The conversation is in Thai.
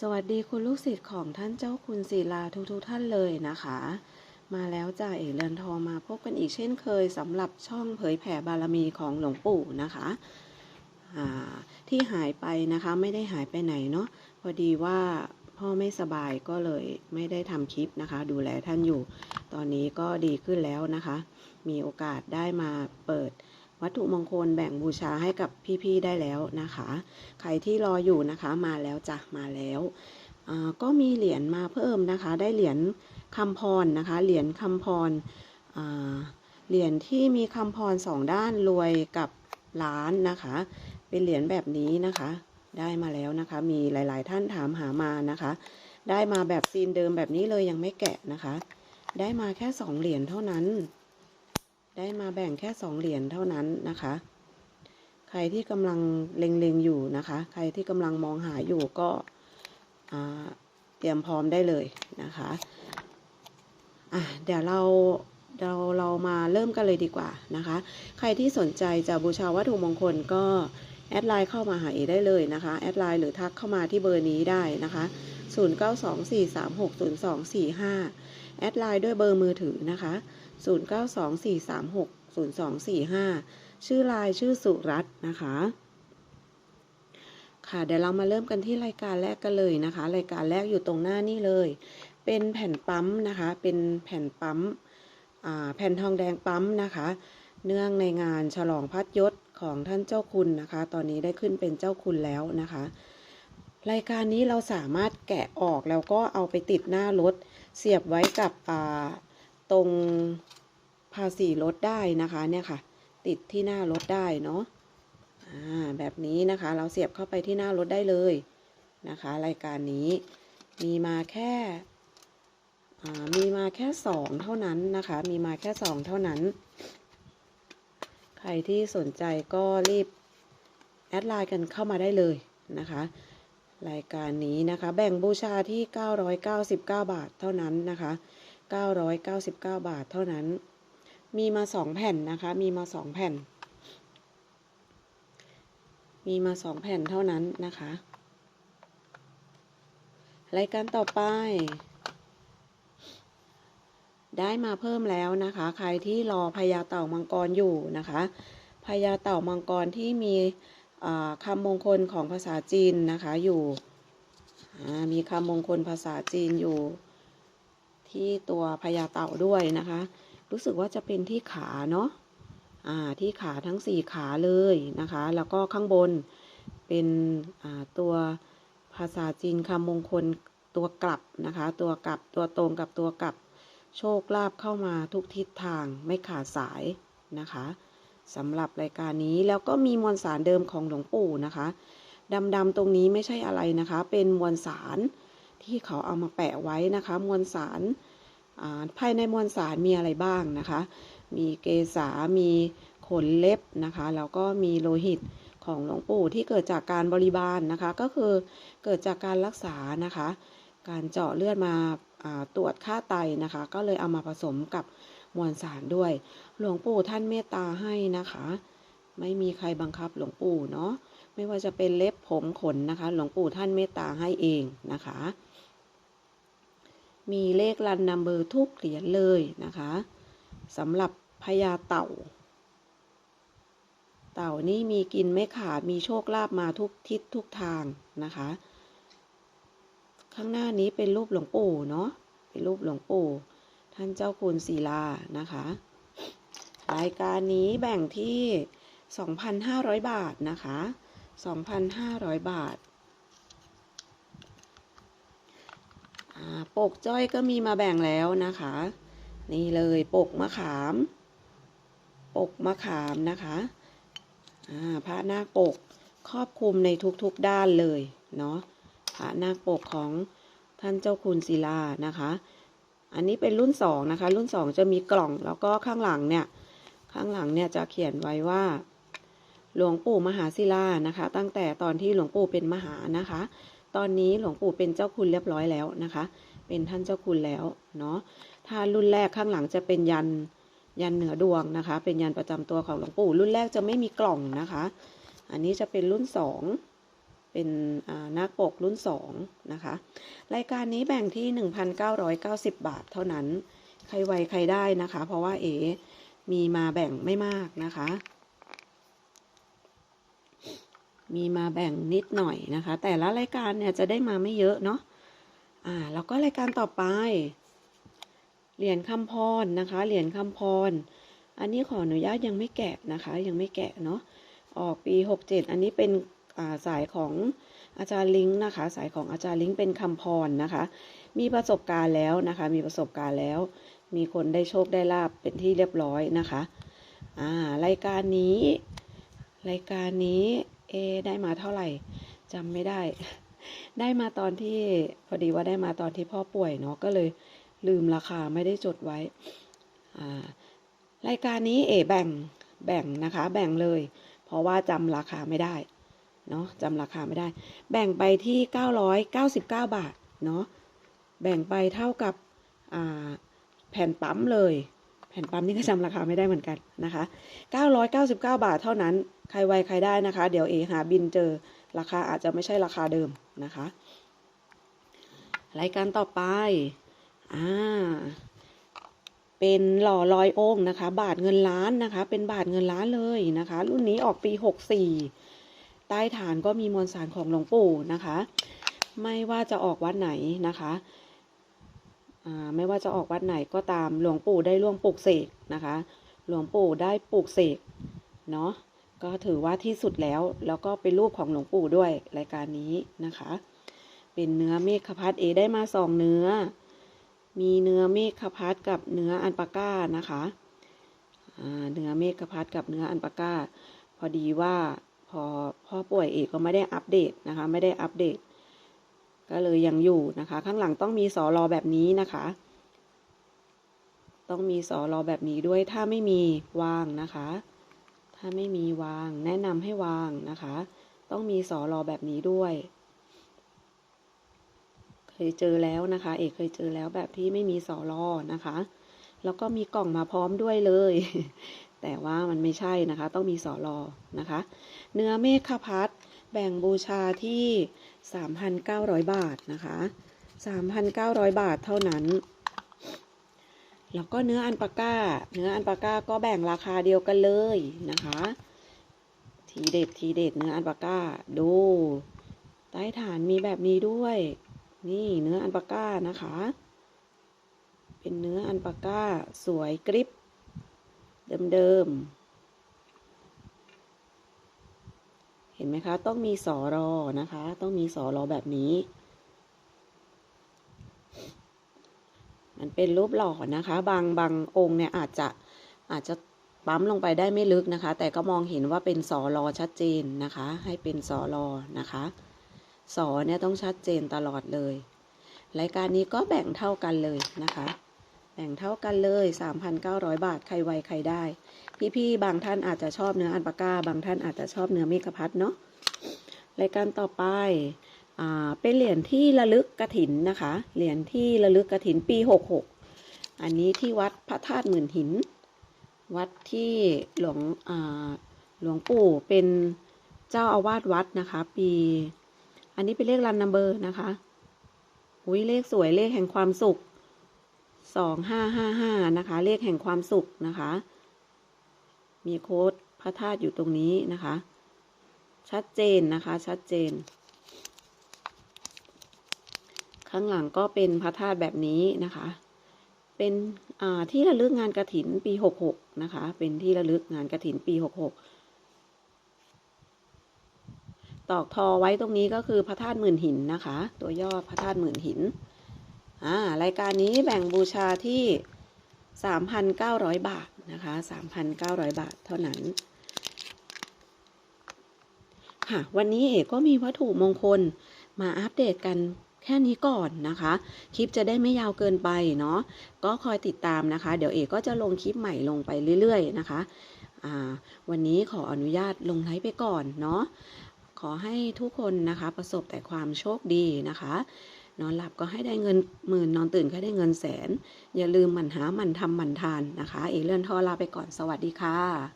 สวัสดีคุณลูกศิษย์ของท่านเจ้าคุณศิลาทุกๆท่านเลยนะคะ มาแล้วจ่าเอกเรือนทองมาพบกันอีกเช่นเคยสำหรับช่องเผยแผ่บารมีของหลวงปู่นะคะที่หายไปนะคะไม่ได้หายไปไหนเนาะพอดีว่าพ่อไม่สบายก็เลยไม่ได้ทำคลิปนะคะ ดูแลท่านอยู่ ตอนนี้ก็ดีขึ้นแล้วนะคะ มีโอกาสได้มาเปิด วัตถุมงคลแบ่งบูชาให้กับพี่ๆได้แล้วนะคะ ใครที่รออยู่นะคะมาแล้วจ้ะมาแล้วก็มีเหรียญมาเพิ่มนะคะ ได้เหรียญคำพรนะคะ เหรียญคำพรเหรียญที่มีคำพรสองด้านรวยกับล้านนะคะ เป็นเหรียญแบบนี้นะคะ ได้มาแล้วนะคะ มีหลาย ๆ ท่านถามหามานะคะ ได้มาแบบซีนเดิมแบบนี้เลยยังไม่แกะนะคะ ได้มาแค่สองเหรียญเท่านั้น ได้มาแบ่งแค่สองเหรียญเท่านั้นนะคะ ใครที่กำลังเล็งๆอยู่นะคะ ใครที่กำลังมองหาอยู่ก็เตรียมพร้อมได้เลยนะคะอะเดี๋ยวเราเราเรามาเริ่มกันเลยดีกว่านะคะ ใครที่สนใจจะบูชาวัตถุมงคลก็ แอดไลน์เข้ามาหาเอได้เลยนะคะ แอดไลน์หรือทักเข้ามาที่เบอร์นี้ได้นะคะ 0924360245 แอดไลน์ด้วยเบอร์มือถือนะคะ 0924360245 ชื่อไลน์ชื่อสุรัตน์นะคะค่ะเดี๋ยวเรามาเริ่มกันที่รายการแรกกันเลยนะคะ รายการแรกอยู่ตรงหน้านี่เลย เป็นแผ่นปั๊มนะคะ เป็นแผ่นปั๊มแผ่นทองแดงปั๊มนะคะ เนื่องในงานฉลองพัดยศ ของท่านเจ้าคุณนะคะ ตอนนี้ได้ขึ้นเป็นเจ้าคุณแล้วนะคะ รายการนี้เราสามารถแกะออกแล้วก็เอาไปติดหน้ารถ เสียบไว้กับตรงภาษีรถได้นะคะเนี่ยค่ะ ติดที่หน้ารถได้เนาะแบบนี้นะคะเราเสียบเข้าไปที่หน้ารถได้เลยนะคะ รายการนี้มีมาแค่มีมาแค่สองเท่านั้นนะคะ มีมาแค่สองเท่านั้น รที่สนใจก็รีบแอดไลน์กันเข้ามาได้เลยนะคะ รายการนี้นะคะแบ่งบูชาที่ 999 บาทเท่านั้นนะคะ 999 บาทเท่านั้น มีมาสองแผ่นนะคะ มีมาสองแผ่น มีมาสองแผ่นเท่านั้นนะคะ รายการต่อไป ได้มาเพิ่มแล้วนะคะ ใครที่รอพญาเต่ามังกรอยู่นะคะพญาเต่ามังกรที่มีอ่าคำมงคลของภาษาจีนนะคะอยู่มีคำมงคลภาษาจีนอยู่ ที่ตัวพญาเต่าด้วยนะคะ รู้สึกว่าจะเป็นที่ขาเนาะที่ขาทั้งสี่ขาเลยนะคะ แล้วก็ข้างบนเป็นตัวภาษาจีนคำมงคลตัวกลับนะคะ ตัวกลับตัวตรงกับตัวกลับ โชคลาภเข้ามาทุกทิศทางไม่ขาดสายนะคะสำหรับรายการนี้แล้วก็มีมวลสารเดิมของหลวงปู่นะคะดำๆตรงนี้ไม่ใช่อะไรนะคะ เป็นมวลสารที่เขาเอามาแปะไว้นะคะ มวลสารภายในมวลสารมีอะไรบ้างนะคะ มีเกสามีขนเล็บนะคะ แล้วก็มีโลหิตของหลวงปู่ที่เกิดจากการบริบาลนะคะ ก็คือเกิดจากการรักษานะคะ การเจาะเลือดมา ตรวจค่าไตนะคะ ก็เลยเอามาผสมกับมวลสารด้วย หลวงปู่ท่านเมตตาให้นะคะ ไม่มีใครบังคับหลวงปู่เนาะไม่ว่าจะเป็นเล็บผมขนนะคะ หลวงปู่ท่านเมตตาให้เองนะคะ มีเลขรันนัมเบอร์ทุกเหรียญเลยนะคะสำหรับพญาเต่า เต่านี่มีกินไม่ขาดมีโชคลาภมาทุกทิศทุกทางนะคะ ข้างหน้านี้เป็นรูปหลวงปู่เนาะเป็นรูปหลวงปู่ท่านเจ้าคุณศิลานะคะ รายการนี้แบ่งที่ 2,500 บาทนะคะ 2,500 บาทอ่าปกจ้อยก็มีมาแบ่งแล้วนะคะ นี่เลยปกมะขาม ปกมะขามนะคะอ่าพระนาปกครอบคลุมในทุกๆด้านเลยเนาะ พระนาคปกของท่านเจ้าคุณศิลานะคะ อันนี้เป็นรุ่นสองนะคะ รุ่นสองจะมีกล่องแล้วก็ข้างหลังเนี่ยข้างหลังเนี่ยจะเขียนไว้ว่าหลวงปู่มหาศิลานะคะ ตั้งแต่ตอนที่หลวงปู่เป็นมหานะคะ ตอนนี้หลวงปู่เป็นเจ้าคุณเรียบร้อยแล้วนะคะ เป็นท่านเจ้าคุณแล้วเนาะถ้ารุ่นแรกข้างหลังจะเป็นยันยันเหนือดวงนะคะ เป็นยันประจำตัวของหลวงปู่ รุ่นแรกจะไม่มีกล่องนะคะ อันนี้จะเป็นรุ่นสอง เป็นหน้าปกรุ่น 2 นะคะ รายการนี้แบ่งที่ 1,990 บาทเท่านั้น ใครไวใครได้นะคะ เพราะว่าเอมีมาแบ่งไม่มากนะคะ มีมาแบ่งนิดหน่อยนะคะ แต่ละรายการเนี่ยจะได้มาไม่เยอะเนาะอ่าแล้วก็รายการต่อไป เหรียญคำพรนะคะ เหรียญคำพร อันนี้ขออนุญาตยังไม่แกะนะคะ ยังไม่แกะเนาะ ออกปี 67 อันนี้เป็น สายของอาจารย์ลิงก์นะคะ สายของอาจารย์ลิงก์เป็นคำพรนะคะ มีประสบการณ์แล้วนะคะ มีประสบการณ์แล้ว มีคนได้โชคได้ลาบเป็นที่เรียบร้อยนะคะอ่ารายการนี้ รายการนี้เอได้มาเท่าไหร่จำไม่ได้ ได้มาตอนที่พอดีว่าได้มาตอนที่พ่อป่วยเนาะก็เลยลืมราคาไม่ได้จดไว้อ่ารายการนี้เอแบ่งแบ่งนะคะ แบ่งเลย เพราะว่าจำราคาไม่ได้ เนาะจำราคาไม่ได้ แบ่งไปที่ 999 บาท เนาะแบ่งไปเท่ากับแผ่นปั๊มเลย แผ่นปั๊มนี่ก็จำราคาไม่ได้เหมือนกันนะคะ 999 บาทเท่านั้น ใครไวใครได้นะคะ เดี๋ยวเอหาบินเจอราคาอาจจะไม่ใช่ราคาเดิมนะคะ รายการต่อไป อ่า เป็นหล่อลอยโอ่งนะคะ บาทเงินล้านนะคะ เป็นบาทเงินล้านเลยนะคะ รุ่นนี้ออกปี 64 ต้ฐานก็มีมวลสารของหลวงปู่นะคะ ไม่ว่าจะออกวัดไหนนะคะไม่ว่าจะออกวัดไหนก็ตามหลวงปู่ได้ร่วมปลูกเสกนะคะ หลวงปู่ได้ปลูกเสกเนาะก็ถือว่าที่สุดแล้วแล้วก็เป็นรูปของหลวงปู่ด้วยรายการนี้นะคะ เป็นเนื้อเมฆพัดเอได้มาสองเนื้อ มีเนื้อเมฆพัดกับเนื้ออันปาก้านะคะเนื้อเมฆพัดกับเนื้ออันปาก้า พอดีว่า อพ่อป่วยเอกก็ไม่ได้อัปเดตนะคะ ไม่ได้อัปเดต ก็เลยยังอยู่นะคะ ข้างหลังต้องมีสอรอแบบนี้นะคะ ต้องมีสอรอแบบนี้ด้วยถ้าไม่มีวางนะคะ ถ้าไม่มีวาง แนะนำให้วางนะคะ ต้องมีสอรอแบบนี้ด้วย เคยเจอแล้วนะคะ เอกเคยเจอแล้วแบบที่ไม่มีสอรอนะคะแล้วก็มีกล่องมาพร้อมด้วยเลย แต่ว่ามันไม่ใช่นะคะ ต้องมีสอรอนะคะ เนื้อเมฆพัดแบ่งบูชาที่ 3,900 บาทนะคะ 3,900 บาทเท่านั้น แล้วก็เนื้ออันปาก้า เนื้ออันปาก้าก็แบ่งราคาเดียวกันเลยนะคะ ทีเด็ดทีเด็ดเนื้ออันปาก้าดูใต้ฐานมีแบบนี้ด้วย นี่เนื้ออันปาก้านะคะ เป็นเนื้ออันปาก้าสวยกริบ เดิมๆ เห็นไหมคะ ต้องมีสอรอนะคะ ต้องมีสอรอแบบนี้ มันเป็นรูปหล่อนะคะ บางบางองค์เนี่ยอาจจะอาจจะปั๊มลงไปได้ไม่ลึกนะคะ แต่ก็มองเห็นว่าเป็นสอรอชัดเจนนะคะ ให้เป็นสอรอนะคะสอเนี่ยต้องชัดเจนตลอดเลย รายการนี้ก็แบ่งเท่ากันเลยนะคะ แบ่งเท่ากันเลย 3,900 บาท ใครไวใครได้ พี่ๆ บางท่านอาจจะชอบเนื้ออันปาก้า บางท่านอาจจะชอบเนื้อเมฆพัดเนาะ รายการต่อไป อ่า เป็นเหรียญที่ระลึกกระถินนะคะ เหรียญที่ระลึกกระถินปี 66 อันนี้ที่วัดพระธาตุหมื่นหิน วัดที่หลวง อ่า หลวงปู่เป็นเจ้าอาวาสวัดนะคะ ปี อันนี้เป็นเลขรันนัมเบอร์นะคะ อุ้ยเลขสวยเลขแห่งความสุข สองห้าห้าห้านะคะ เลขแห่งความสุขนะคะ มีโค้ดพระธาตุอยู่ตรงนี้นะคะ ชัดเจนนะคะ ชัดเจน ข้างหลังก็เป็นพระธาตุแบบนี้นะคะ เป็นที่ระลึกงานกระถินปีหกหกนะคะ เป็นที่ระลึกงานกระถินปีหกหกตอกทอไว้ตรงนี้ก็คือพระธาตุหมื่นหินนะคะ ตัวย่อพระธาตุหมื่นหิน อ่ารายการนี้แบ่งบูชาที่ 3,900 บาทนะคะ 3,900 บาทเท่านั้น ค่ะ วันนี้เอกก็มีวัตถุมงคลมาอัปเดตกันแค่นี้ก่อนนะคะ คลิปจะได้ไม่ยาวเกินไปเนาะก็คอยติดตามนะคะ เดี๋ยวเอกก็จะลงคลิปใหม่ลงไปเรื่อยๆนะคะวันนี้ขออนุญาตลงไลฟ์ไปก่อนเนาะขอให้ทุกคนนะคะประสบแต่ความโชคดีนะคะ นอนหลับก็ให้ได้เงินหมื่นนอนตื่นก็ให้ได้เงินแสน อย่าลืมหมั่นหาหมั่นทำหมั่นทานนะคะ เอเลื่อนทอลาไปก่อนสวัสดีค่ะ